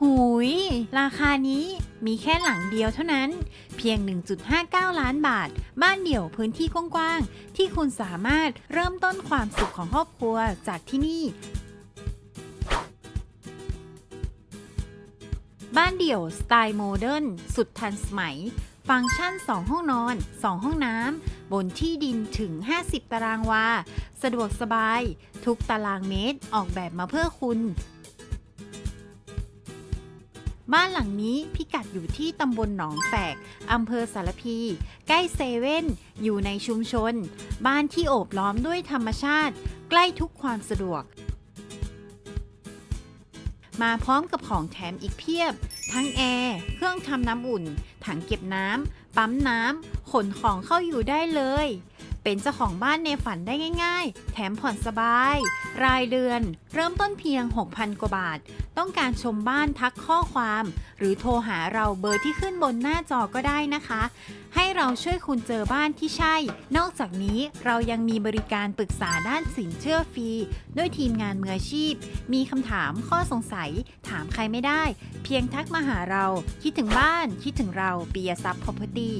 หูย ราคานี้มีแค่หลังเดียวเท่านั้น เพียง 1.59 ล้านบาท บ้านเดี่ยวพื้นที่กว้างๆ ที่คุณสามารถเริ่มต้นความสุขของครอบครัวจากที่นี่ บ้านเดี่ยวสไตล์โมเดิร์นสุดทันสมัย ฟังก์ชัน 2 ห้องนอน 2 ห้องน้ำ บนที่ดินถึง 50 ตารางวา สะดวกสบาย ทุกตารางเมตรออกแบบมาเพื่อคุณ บ้านหลังนี้พิกัดอยู่ที่ตำบลหนองแฝกอำเภอสารพี ใกล้เซเว่น อยู่ในชุมชน บ้านที่โอบล้อมด้วยธรรมชาติ ใกล้ทุกความสะดวก มาพร้อมกับของแถมอีกเพียบ ทั้งแอร์ เครื่องทำน้ำอุ่น ถังเก็บน้ำ ปั๊มน้ำ ขนของเข้าอยู่ได้เลย เป็นเจ้าของบ้านในฝันได้ง่ายๆ แถมผ่อนสบาย รายเดือน เริ่มต้นเพียง 6,000 กว่าบาท ต้องการชมบ้านทักข้อความ หรือโทรหาเราเบอร์ที่ขึ้นบนหน้าจอก็ได้นะคะ ให้เราช่วยคุณเจอบ้านที่ใช่ นอกจากนี้เรายังมีบริการปรึกษาด้านสินเชื่อฟรี ด้วยทีมงานมืออาชีพ มีคำถามข้อสงสัย ถามใครไม่ได้ เพียงทักมาหาเรา คิดถึงบ้าน คิดถึงเราปียทรัพย์ property